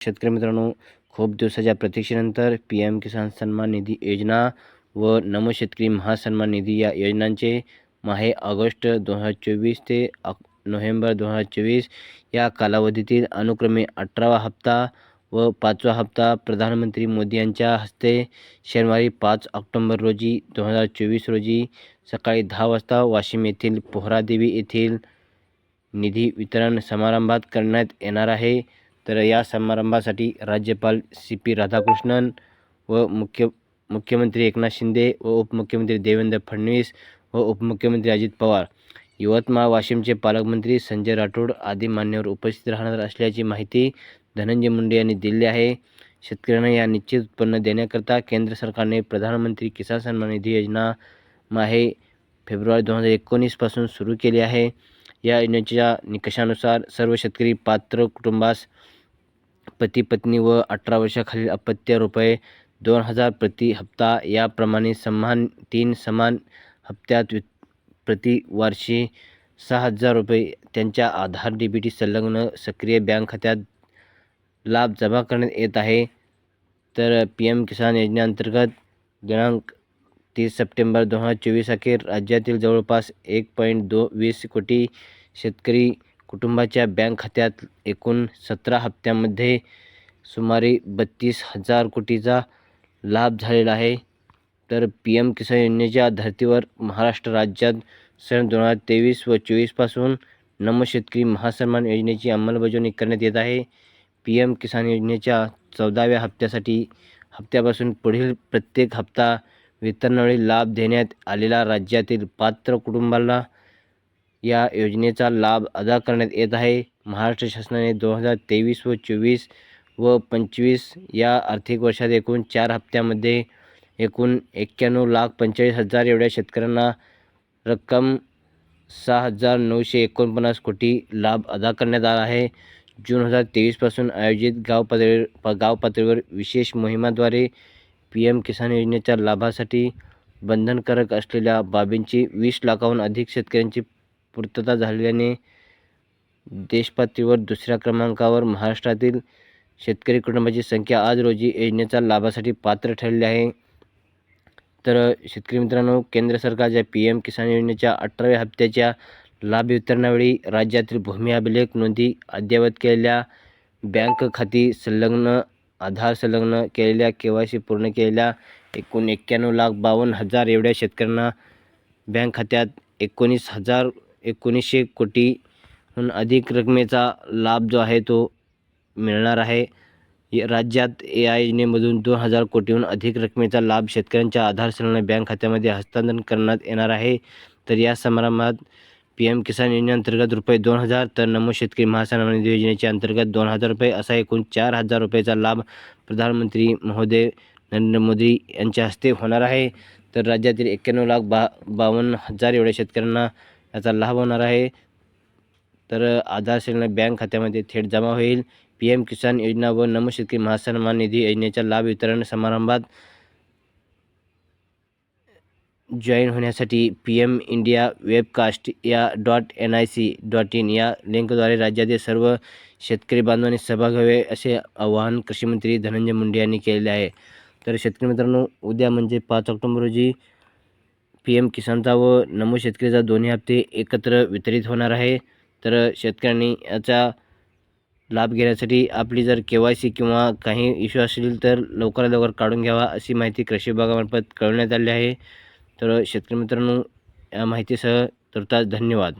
शेतकरी मित्रांनो खूप दिवसाच्या प्रतीक्षेनंतर पी एम किसान सन्मान निधी योजना व नमो शेतकरी महासन्मान निधी या योजनांचे माहे ऑगस्ट दोन हजार चोवीस ते नोव्हेंबर दोन हजार चोवीस या कालावधीतील अनुक्रमे अठरावा हप्ता व पाचवा हप्ता प्रधानमंत्री मोदी यांच्या हस्ते शनिवारी पाच ऑक्टोंबर रोजी दोन हजार चोवीस रोजी सकाळी दहा वाजता वाशिम येथील पोहरादेवी येथील निधी वितरण समारंभात करण्यात येणार आहे. तर या समारंभासाठी राज्यपाल सी पी राधाकृष्णन व मुख्य मुख्यमंत्री एकनाथ शिंदे व उपमुख्यमंत्री देवेंद्र फडणवीस व उपमुख्यमंत्री अजित पवार यवतमाळ वाशिमचे पालकमंत्री संजय राठोड आदी मान्यवर उपस्थित राहणार असल्याची माहिती धनंजय मुंडे यांनी दिली आहे. शेतकऱ्यांना या निश्चित उत्पन्न देण्याकरता केंद्र सरकारने प्रधानमंत्री किसान सन्मान निधी योजना माहे फेब्रुवारी दोन हजार एकोणीसपासून सुरू केली आहे. या योजनेच्या निकषानुसार सर्व शेतकरी पात्र कुटुंबास पती पत्नी व अठरा वर्षाखालील अपत्य रुपये दोन हजार प्रति हप्ता याप्रमाणे समान तीन समान हप्त्यात वि प्रति वर्षी सहा हजार रुपये. त्यांच्या आधार डी बी टी संलग्न सक्रिय बँक खात्यात लाभ जमा करण्यात येत आहे. तर पी एम किसान योजनेअंतर्गत दिनांक तीस सप्टेंबर दोन हजार चोवीस अखेर राज्यातील जवळपास एक पॉईंट दो वीस कोटी शेतकरी कुटुंबाच्या बँक खात्यात एकूण सतरा हप्त्यामध्ये सुमारे बत्तीस हजार कोटीचा लाभ झालेला आहे. तर पी एम किसान योजनेच्या धर्तीवर महाराष्ट्र राज्यात सन दोन हजार तेवीस व चोवीसपासून नम शेतकरी महासन्मान योजनेची अंमलबजावणी करण्यात येत आहे. पी एम किसान योजनेच्या चौदाव्या हप्त्यासाठी हप्त्यापासून पुढील प्रत्येक हप्ता वितरणावेळी लाभ देण्यात आलेला राज्यातील पात्र कुटुंबाला या योजनेचा लाभ अदा करण्यात येत आहे. महाराष्ट्र शासनाने दोन हजार तेवीस व चोवीस व पंचवीस या आर्थिक वर्षात एकूण चार हप्त्यामध्ये एकूण एक्क्याण्णव लाख पंचेचाळीस हजार एवढ्या शेतकऱ्यांना रक्कम सहा हजार नऊशे एकोणपन्नास कोटी लाभ अदा करण्यात आला आहे. जून हजार तेवीसपासून आयोजित गाव पातळीवर प गाव पातळीवर विशेष मोहिमाद्वारे पी एम किसान योजनेच्या लाभासाठी बंधनकारक असलेल्या बाबींची वीस लाखाहून अधिक शेतकऱ्यांची पूर्तता झाल्याने देशपातळीवर दुसऱ्या क्रमांकावर महाराष्ट्रातील शेतकरी कुटुंबाची संख्या आज रोजी योजनेच्या लाभासाठी पात्र ठरली आहे. तर शेतकरी मित्रांनो केंद्र सरकारच्या पी एम किसान योजनेच्या अठराव्या हप्त्याच्या लाभ वितरणावेळी राज्यातील भूमी अभिलेख नोंदी अद्ययावत केलेल्या बँक खाती संलग्न आधार संलग्न केलेल्या के वाय सी पूर्ण केलेल्या एकूण एक्क्याण्णव लाख बावन्न हजार एवढ्या शेतकऱ्यांना बँक खात्यात एकोणीस हजार एकोणीसशे कोटीहून अधिक रकमेचा लाभ जो आहे तो मिळणार आहे. या राज्यात ए आय योजनेमधून दोन हजार कोटीहून अधिक रकमेचा लाभ शेतकऱ्यांच्या आधार बँक खात्यामध्ये हस्तांतरण करण्यात येणार आहे. तर या समारंभात पी एम किसान योजनेअंतर्गत रुपये दोन हजार तर नमो शेतकरी महासन्मान निधी योजनेच्या अंतर्गत दोन हजार रुपये असा एकूण चार हजार रुपयाचा लाभ प्रधानमंत्री महोदय नरेंद्र मोदी यांच्या हस्ते होणार आहे. तर राज्यातील एक्क्याण्णव लाख बा बावन्न हजार एवढ्या शेतकऱ्यांना याचा लाभ होणार आहे. तर आधार श्रेणी बँक खात्यामध्ये थेट जमा होईल. पी एम किसान योजना व नमो शेतकरी महासन्मान निधी योजनेच्या लाभ वितरण समारंभात जॉईन होण्यासाठी पी एम इंडिया वेबकास्ट या dot N I C dot in या लिंकद्वारे राज्यातील सर्व शेतकरी बांधवांनी सहभाग हवे असे आवाहन कृषीमंत्री धनंजय मुंडे यांनी केलेले आहे. तर शेतकरी मित्रांनो उद्या म्हणजे पाच ऑक्टोबर रोजी पी एम किसानचा व नमो शेतकरीचा दोन्ही हप्ते एकत्र वितरित होणार आहे. तर शेतकऱ्यांनी याचा लाभ घेण्यासाठी आपली जर के वाय सी किंवा काही इश्यू असेल तर लवकरात लवकर काढून घ्यावा अशी माहिती कृषी विभागामार्फत कळवण्यात आली आहे. तर शेतकरी मित्रांनो या माहितीसह तुर्तास धन्यवाद.